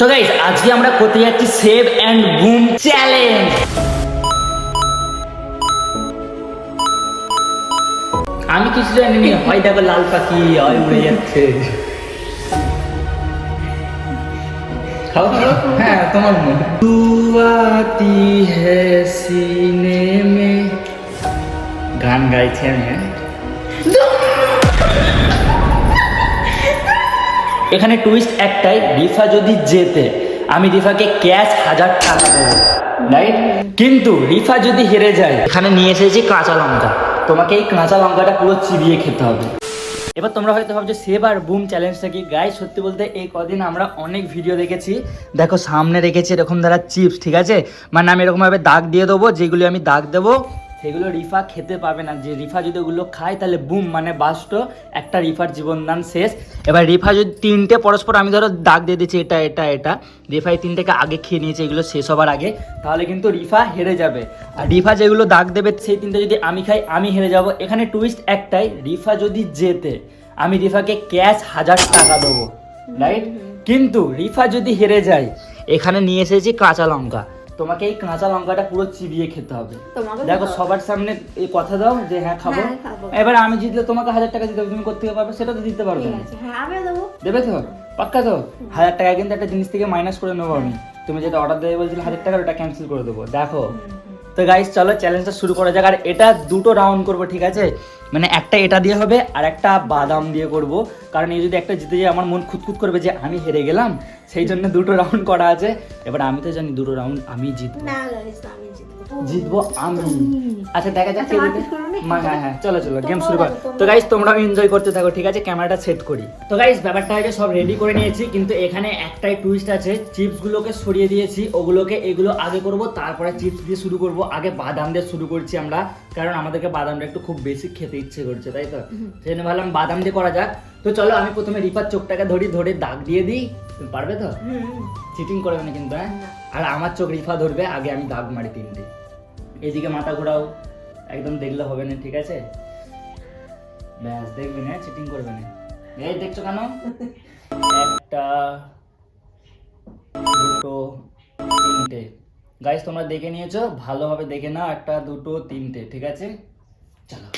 তো গাইস আজকে আমরা করতে যাচ্ছি সেভ অ্যান্ড বুম চ্যালেঞ্জ আমি কিছু জানি না হয় দেখো লাল পাখি হয় উড়ে যাচ্ছে। খাও হ্যাঁ তোমার মন। তু আতি হে সিনে মে গান গাইছি আমি হ্যাঁ? এখানে টুইস্ট একটাই রিফা যদি জেতে, আমি রিফাকে ক্যাশ হাজার টাকা দেবো রাইট কিন্তু রিফা যদি হেরে যায়, এখানে নিয়ে এসেছি কাঁচা লঙ্কা। তোমাকে এই কাঁচা লঙ্কাটা পুরো চিবিয়ে খেতে হবে। এবার তোমরা হয়তো ভাবছ সেভ আর বুম চ্যালেঞ্জটা কি? গাই সত্যি বলতে এই কদিন আমরা অনেক ভিডিও দেখেছি। দেখো, সামনে রেখেছি এরকম দ্বারা চিপস ঠিক আছে? মানে আমি এরকমভাবে দাগ দিয়ে দেবো, যেগুলি আমি দাগ দেবো সেগুলো রিফা খেতে পাবে না। যে রিফা যদি ওগুলো খায় তাহলে বুম মানে বাস্ট একটা রিফার জীবনদান শেষ। এবার রিফা যদি তিনটে পরস্পর আমি ধরো দাগ দিয়ে দিচ্ছি এটা এটা এটা। রিফা এই তিনটেকে আগে খেয়ে নিয়েছে এগুলো শেষ হবার আগে। তাহলে কিন্তু রিফা হেরে যাবে। আর রিফা যেগুলো দাগ দেবে সেই তিনটে যদি আমি খাই আমি হেরে যাব। এখানে টুইস্ট একটাই রিফা যদি জেতে আমি রিফাকে ক্যাশ হাজার টাকা দেবো রাইট কিন্তু রিফা যদি হেরে যায় এখানে নিয়ে এসেছি কাঁচা লঙ্কা। তোমাকে এই কাঁচা লঙ্কাটা পুরো চিবিয়ে খেতে হবে। দেখো সবার সামনে এই কথা দাও যে হ্যাঁ খাব। হ্যাঁ, এবার আমি জিতলে তোমাকে হাজার টাকা দিতে হবে তুমি করতে পারবে সেটা তো দিতে পারবে না। হ্যাঁ আমি দেবো। দেবে তো? পাক্কা তো? হাজার টাকা কিন্তু একটা জিনিস থেকে মাইনাস করে নেব আমি। তুমি যেটা অর্ডার দেবে বলছিলে হাজার টাকা ওটা ক্যান্সেল করে দেবো। দেখো। তো গাইস চলো চ্যালেঞ্জটা শুরু করা যাক। আর এটা দুটো রাউন্ড করব ঠিক আছে? মানে একটা এটা দিয়ে হবে আর একটা বাদাম দিয়ে করব। কারণ এই যদি একটা জিতে যায়, আমার মন খুঁতখুত করবে যে আমি হেরে গেলাম। সেই জন্য দুটো রাউন্ড করা আছে। এবার আমি তো জানি দুটো রাউন্ড আমি জিতবো। না আমি জিতবো জিতবো আমি। আচ্ছা দেখা যাক আচ্ছা, হ্যাঁ হ্যাঁ চলো চলো গেম শুরু কর। তো তোমরাও এনজয় করতে থাকো ঠিক আছে? ক্যামেরাটা সেট করি। তো ব্যাপারটা হয়েছে সব রেডি করে নিয়েছি কিন্তু এখানে একটাই টুইস্ট আছে সরিয়ে দিয়েছি ওগুলোকে এগুলো আগে করব তারপরে চিপস দিয়ে শুরু করব। আগে বাদাম দিয়ে শুরু করছি আমরা কারণ আমাদেরকে বাদামটা একটু খুব বেশি খেতে ইচ্ছে করছে তাই তো? সেই জন্য ভাবলাম বাদাম দিয়ে করা যাক। তো চলো আমি প্রথমে রিপার চোখটাকে ধরি ধরে দাগ দিয়ে দিই। তুমি পারবে তো? চিটিং করবে না কিন্তু হ্যাঁ? আর আমার চোখ রিফা ধরবে আগে আমি দাগ মারি তিনটে। এদিকে মাথা ঘোরাও। একদম দেখলে হবে না, ঠিক আছে? ব্যাস, দেখবি না চিটিং করবে না। এই দেখছ কেন? একটা, দুটো, তিনটে। গাইস তোমরা দেখে নিয়েছো, ভালোভাবে দেখে নাও, একটা, দুটো, তিনটে, ঠিক আছে? চলো।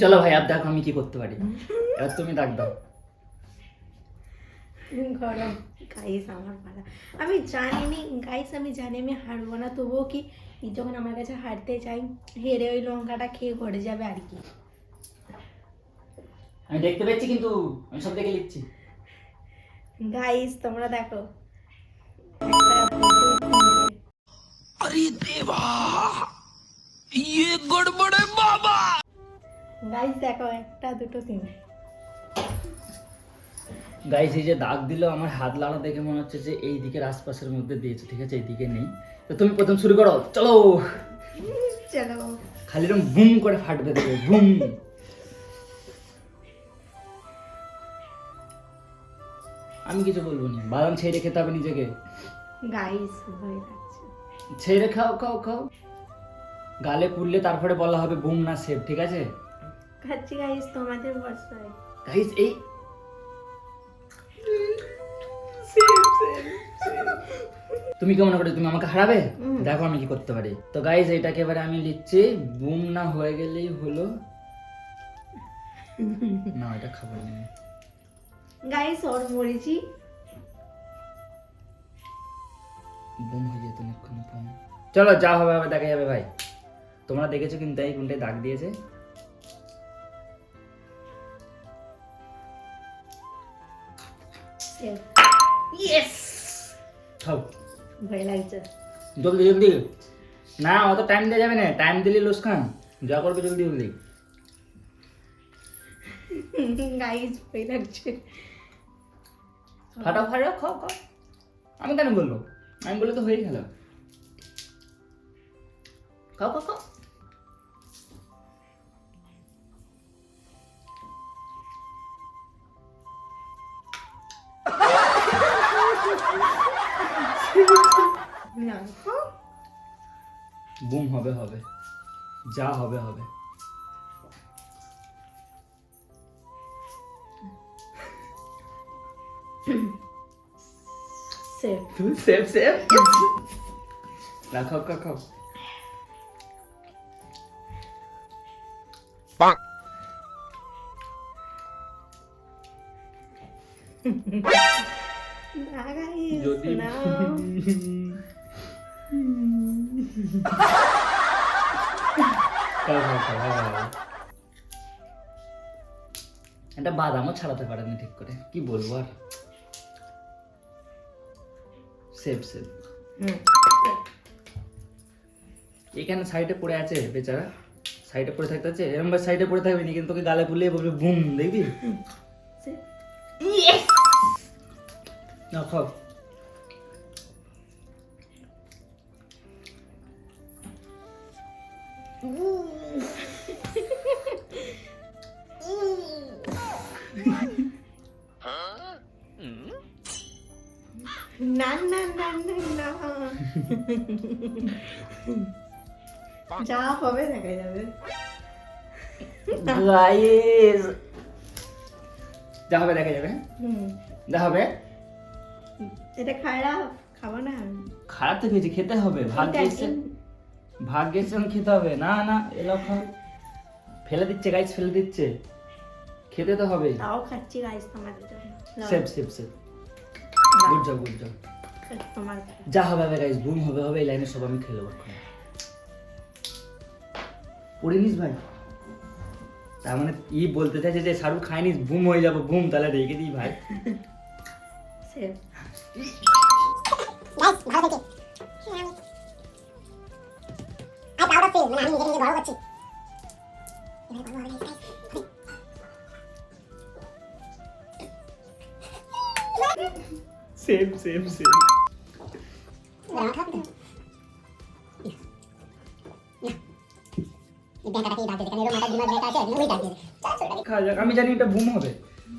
চলো ভাই, আর দেখো আমি কি করতে পারি। এবার তুমি ডাক দাও। আমি জানিনি গাইস আমি জানি, আমি হারবো না, তবুও কি যখন আমার কাছে হারতে চাই হেরে ওই লঙ্কাটা খেয়ে ঘরে যাবে আর কি। আমি দেখতে পাচ্ছি কিন্তু আমি সব দেখে লিখছি গাইস তোমরা দেখো। একটা, দুটো, তিনটে। গাইস দেখো একটা দুটো তিনটে গাইস এই যে দাগ দিল আমার হাত লাড়া দেখে মনে হচ্ছে যে এই দিকের আশপাশের মধ্যে দিয়েছে ঠিক আছে? এইদিকে নেই। তো তুমি প্রথম শুরু করো চলো। চলো। খালি এরকম বুম করে ফাটবে দেবে বুম। আমি কিছু বলব না বাদাম ছেড়ে খেতে হবে নিজেকে। গাইস হয়ে যাচ্ছে। ছেড়ে খাও খাও খাও। গালে পুড়লে তারপরে বলা হবে বুম না সেভ ঠিক আছে? খাচ্ছি গাইস তোমাদের ভরসায়। গাইস এই তুমি কি মনে করো তুমি আমাকে হারাবে? দেখো আমি কি করতে পারি। তো গাইজ এটাকে এবারে আমি লিখছি বুম না হয়ে গেলেই হলো। না এটা খাবার নেই গাইস ওর মরেছি বুম হয়ে যেত অনেকক্ষণ বুম চলো যা হবে হবে দেখা যাবে ভাই তোমরা দেখেছ কিন্তু এই কোনটায় দাগ দিয়েছে। ইয়েস খাও ভয় লাগছে। জলদি জলদি না অত টাইম দেওয়া যাবে না। টাইম দিলে লোসকান যা করবে জলদি জলদি। গাইজ ভয় লাগছে। ফাটা ফাটা খাও খাও আমি কেন বলব? আমি বলে তো হয়ে গেল। খাও খাও খাও। বুম হবে হবে। যা হবে হবে। সেফ সেফ সেফ রাখো রাখো না গাইস যদি এটা বাদামও ছাড়াতে পারেনি ঠিক করে। কি বলব আর? Safe safe. এখানে সাইডে পড়ে আছে বেচারা। সাইডে পড়ে থাকতে আছে। এরকম সাইডে পড়ে থাকবি না কিন্তু তোকে গালে পুলে বলবে বুম দেখবি? না খাও না না না না না যা হবে দেখা যাবে। গাইস যা হবে দেখা যাবে যা হবে এটা খারাপ খাব না। খারাপ তো খেয়েছি খেতে হবে ভাগ্যে এসে ভাগ্যের সঙ্গে খেতে হবে। না না এলো খাও ফেলে দিচ্ছে গাইস ফেলে দিচ্ছে। খেতে তো হবে। তাও খাচ্ছি গাইস তোমাদের জন্য। Safe safe safe. Good job good job যা হবে হবে গাইস বুম হবে হবে এই লাইনে সব আমি খেলে নেব পড়িনিস ভাই। তার মানে ই বলতে চাইছে যে শাহরুখ খাইনিস বুম হয়ে যাব বুম তাহলে রেখে দিই ভাই। সেফ। গাইস ভালো থেকে আই প্রাউড অফ ফিল মানে আমি নিজে নিজে গর্ব করছি এবার গর্ব হবে গাইস সেম সেম সেম আমার খাও তো এই ব্যাংকটাকে দাও যেখানে রোম মাথা দিমাগ ব্যাংক আছে ওই দাও দিয়ে চল চল গাড়ি খাওয়া যাক আমি জানি এটা বুম হবে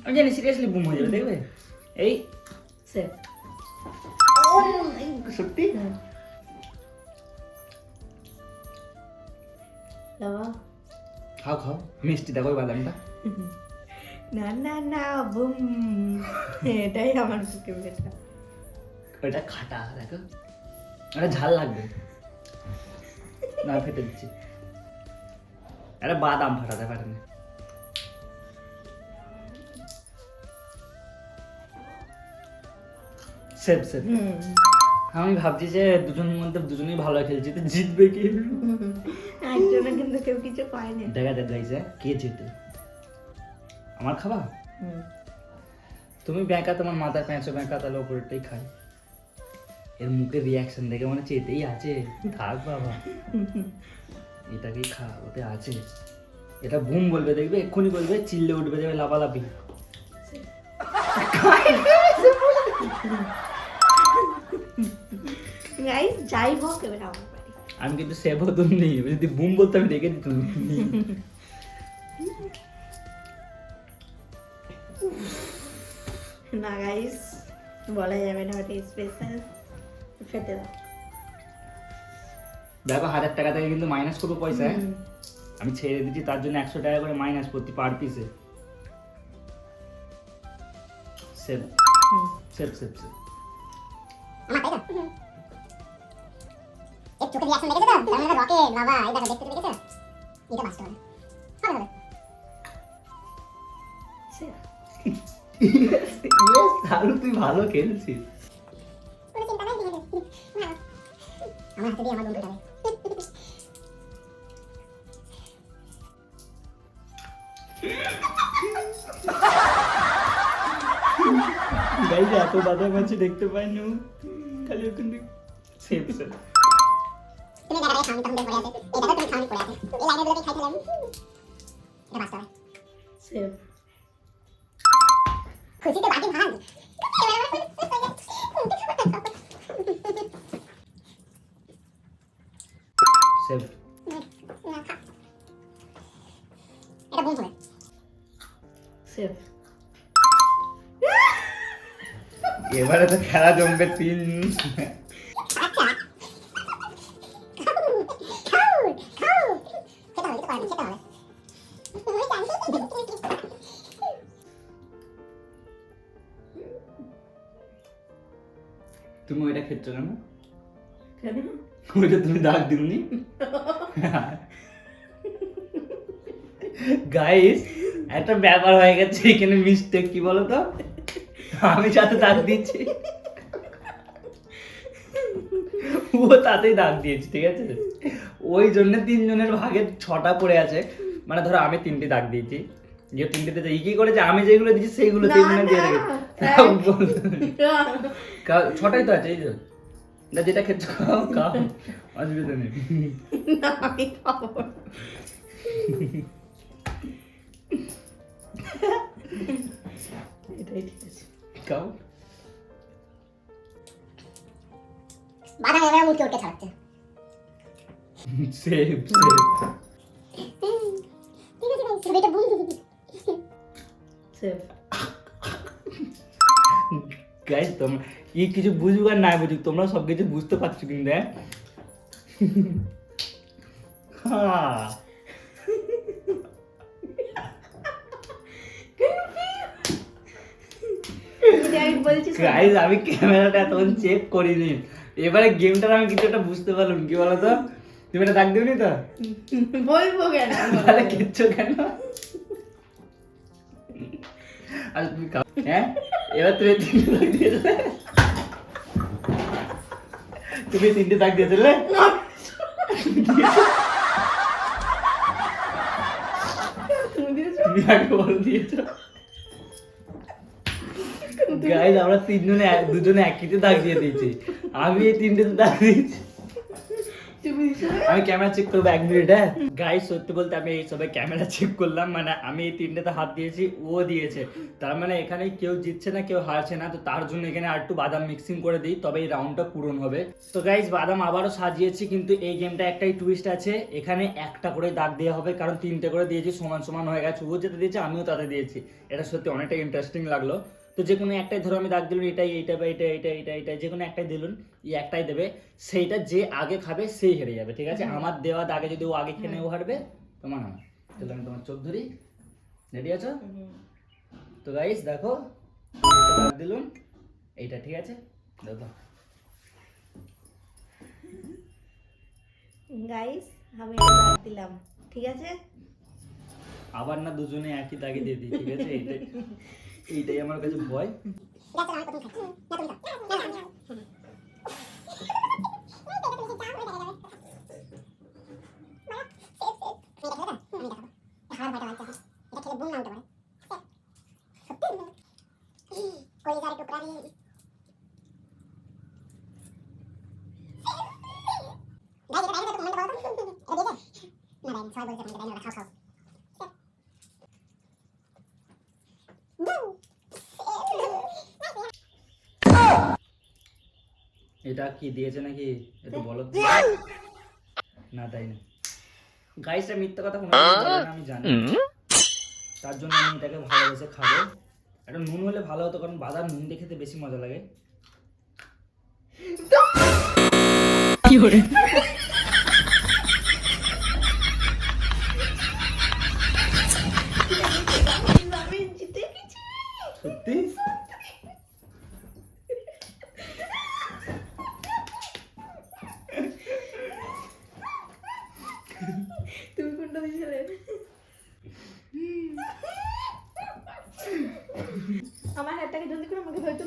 আমি জানি সিরিয়াসলি বুম হয়ে যাবে দেখবে এই সেফ সত্যি বাবা খাও খাও। মিষ্টি দেখো বাদামটা। না না না বুম। এটাই আমার বেটা ওইটা খাটা দেখো। এটা ঝাল লাগবে। না ফেটে দিচ্ছি। এটা বাদাম ফাটাতে পারে না সেফ। সেফ আমি ভাবছি যে দুজনের মধ্যে দুজনেই ভালো খেলছি তো জিতবে কে? একজনে কিন্তু কেউ কিছু পায়নি দেখা যাক গাইছে কে জিতে আমার খাবা? হুম। তুমি ব্যাঁকা তোমার মাথায় প্যাঁচো ব্যাঁকা তাহলে ওপরটাই খাই এর মুখের রিয়াকশন দেখে মনে হচ্ছে এতেই আছে। থাক বাবা। এটাকেই খা ওতে আছে। এটা বুম বলবে দেখবে? এক্ষুনি বলবে চিল্লে উঠবে যাবে লাফালাফি। গাইস যাই হোক এবার আমার বাড়ি আমি কিন্তু সে বদল নেই। যদি বুম বলতে আমি রেখে দিতাম। না গাইস বলা যাবে না ওটা স্পেশাল ফেটে দাও দেখো হাজার টাকা থেকে কিন্তু মাইনাস করব পয়সা? আমি ছেড়ে দিচ্ছি তার জন্য একশো টাকা করে মাইনাস প্রতি পার পিসে সেভ। সেভ সেভ সেভ এর চোখে রিয়াকশন দেখেছ তো? তার মানে বাবা এই দেখো দেখতে দেখেছ? এটা হবে। হবে হবে। সে- তাহলে তুই ভালো খেলছিস। কোনো চিন্তা নাই দেখে না আমার হাতে দিয়ে আমার বন্ধু গাইজ এত বাদাম আছে দেখতে পাইনি। খালি ওখানে সেভ তুমি দেখা যায় খাওনি তখন পড়ে আছে এই দেখো তুমি খাওনি পড়ে আছে এই লাইনে গুলোকে খাইছিলাম এটা বাস্তব খুশিতে বাকি ভাঙ সেভ এটা বুম হবে সেফ এবারে তো খেলা জমবে তিন ওইটা তুমি দাগ দিওনি? গাইস একটা ব্যাপার হয়ে গেছে এখানে মিস্টেক কি বলো তো আমি যাতে দাগ দিচ্ছি। ও তাতেই দাগ দিয়েছি ঠিক আছে? ওই জন্য তিনজনের ভাগে ছটা পড়ে আছে। মানে ধরো আমি তিনটে দাগ দিয়েছি। যে তিনটেতে যে কি করেছে? আমি যেগুলো দিয়েছি সেইগুলো না, তিনজনে দিয়ে রেখেছি ছটাই তো আছে এই যে। না যেটা খেতে খাও। খাও অসুবিধা নেই না, আমি খাব। এটাই ঠিক আছে। খাও বাদাম এবার মুখে উঠে ছাড়ছে সেভ সেভ ঠিক আছে গাইস ছবিটা বুম সেভ গাইস তোমরা কি কিছু বুঝুক আর না বুঝুক তোমরা সব কিছু বুঝতে পারছ কিন্তু হ্যাঁ আমি ক্যামেরাটা এতক্ষণ চেক করিনি। এবারে গেমটার আমি কিছু একটা বুঝতে পারলাম কি বলতো? তুমি এটা দাগ দিওনি তো? বলব কেন? তাহলে কিচ্ছু কেন? আর তুমি হ্যাঁ? এবার তুমি তুমি তিনটে দাগ দিয়ে দিলে? তুমি আগে বল দিয়েছ। গাইজ আমরা তিনজনে এক- দুজনে একইতে দাগ দিয়ে দিয়েছি। আমি এই তিনটে দাগ দিয়েছ। আমি ক্যামেরা চেক করব এক মিনিট হ্যাঁ? সত্যি বলতে আমি এই সবাই ক্যামেরা চেক করলাম মানে আমি এই হাত দিয়েছি, ও দিয়েছে। তার মানে এখানে কেউ জিতছে না, কেউ হারছে না, তো তার জন্য এখানে আর একটু বাদাম মিক্সিং করে দিই, তবে এই রাউন্ডটা পূরণ হবে। তো গাইজ বাদাম আবারও সাজিয়েছি, কিন্তু এই গেমটা একটাই টুইস্ট আছে, এখানে একটা করে দাগ দেওয়া হবে, কারণ তিনটে করে দিয়েছি, সমান সমান হয়ে গেছে। ও যেতে দিয়েছে, আমিও তাতে দিয়েছি। এটা সত্যি অনেকটা ইন্টারেস্টিং লাগল। তো যে কোনো একটাই ধরো আমি দাগ দিলুন এটাই এইটা বা এটা এটা এটা এটা যে কোনো একটাই দিলুন এই একটাই দেবে সেইটা যে আগে খাবে সেই হেরে যাবে ঠিক আছে? আমার দেওয়া দাগে যদি ও আগে খেয়ে নেয়, ও হারবে তোমার না তাহলে আমি তোমার চোখ ধরি রেডি আছো? তো গাইস দেখো দাগ দিলুন এইটা ঠিক আছে? দেখো গাইস আমি এটা বাদ দিলাম ঠিক আছে? আবার না দুজনে একই দাগে দিয়ে দিই ঠিক আছে? এইটাই। এইটাই আমার কাছে ভয় যাচ্ছে আমি প্রথম খাচ্ছি না তুমি খাও না না আমি খাব। খাওয়ার ভয়টা বাড়ছে এখন। এটা খেলে বুম না উঠতে পারে সত্যি কলিজার টুকরা দিয়ে ভাই এটা ডাইরেক্ট কমেন্ট করো তো এটা দিয়েছে না দেয়নি সবাই বলছে কমেন্ট দেয়নি ওরা খাও খাও এটা কি দিয়েছে নাকি? একটু বলো। না তাই না গাইসটা মিথ্যা কথা কোনো আমি জানি। তার জন্য আমি এটাকে ভালোবেসে খাব। একটা নুন হলে ভালো হতো কারণ বাদাম নুন দিয়ে খেতে বেশি মজা লাগে। কি জিতে গেছি সত্যি তুমি কোনটা দিয়েছিলে আমার হাতটাকে জলদি করে আমাকে হয়তো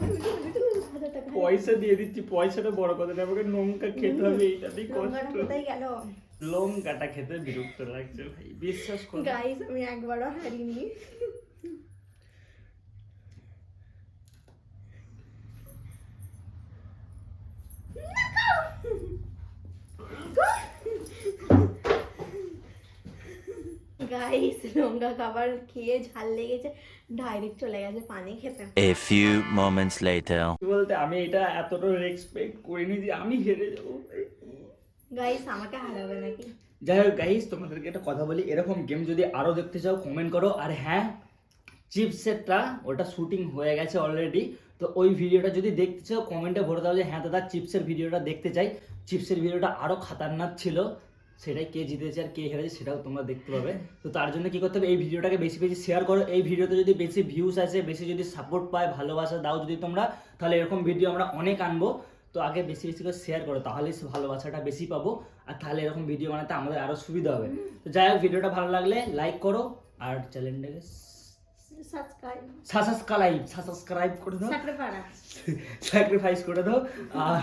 হাজার টাকা। পয়সা দিয়ে দিচ্ছি পয়সাটা বড় কথা না আমাকে লঙ্কা খেতে হবে এইটাতেই দিয়ে কষ্ট। কোথায় গেল? লঙ্কাটা খেতে বিরক্ত লাগছে ভাই বিশ্বাস করো। গাইস আমি একবারও হারিনি। গাইস লঙ্কা খাবার খেয়ে ঝাল লেগেছে ডাইরেক্ট চলে গেছে পানি খেতে। A few moments later. কি বলতে আমি এটা এতটা রেসপেক্ট করিনি যে আমি হেরে যাব। গাইস আমাকে হারাবে নাকি? যাই হোক গাইস তোমাদেরকে একটা কথা বলি এরকম গেম যদি আরও দেখতে চাও কমেন্ট করো। আর হ্যাঁ চিপসেরটা ওটা শুটিং হয়ে গেছে অলরেডি তো ওই ভিডিওটা যদি দেখতে চাও কমেন্টে ভরে দাও যে হ্যাঁ দাদা চিপসের ভিডিওটা দেখতে চাই। চিপসের ভিডিওটা আরও খাতারনাক ছিল। সেটাই কে জিতেছে আর কে হেরেছে সেটাও তোমরা দেখতে পাবে। তো তার জন্য কি করতে হবে? এই ভিডিওটাকে বেশি বেশি শেয়ার করো। এই ভিডিওতে যদি বেশি ভিউস আসে, বেশি যদি সাপোর্ট পায়, ভালোবাসা দাও যদি তোমরা, তাহলে এরকম ভিডিও আমরা অনেক আনব। তো আগে বেশি বেশি করে শেয়ার করো, তাহলে ভালোবাসাটা বেশি পাবো। আর তাহলে এরকম ভিডিও বানাতে আমাদের আরও সুবিধা হবে। তো যাই হোক ভিডিওটা ভালো লাগলে লাইক করো। আর চ্যানেলটাকে সাবস্ক্রাইব সাবস্ক্রাইব সাবস্ক্রাইব করে দাও। স্যাক্রিফাইস করে দাও। আর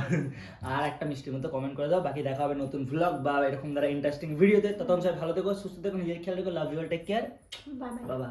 আর একটা মিষ্টির মতো কমেন্ট করে দাও। বাকি দেখা হবে নতুন ভ্লগ বা এরকম দ্বারা ইন্টারেস্টিং ভিডিওতে ততক্ষণ সবাই ভালো থেকো সুস্থ থেকো নিজের খেয়াল রেখো লাভ ইউ টেক কেয়ার বাবা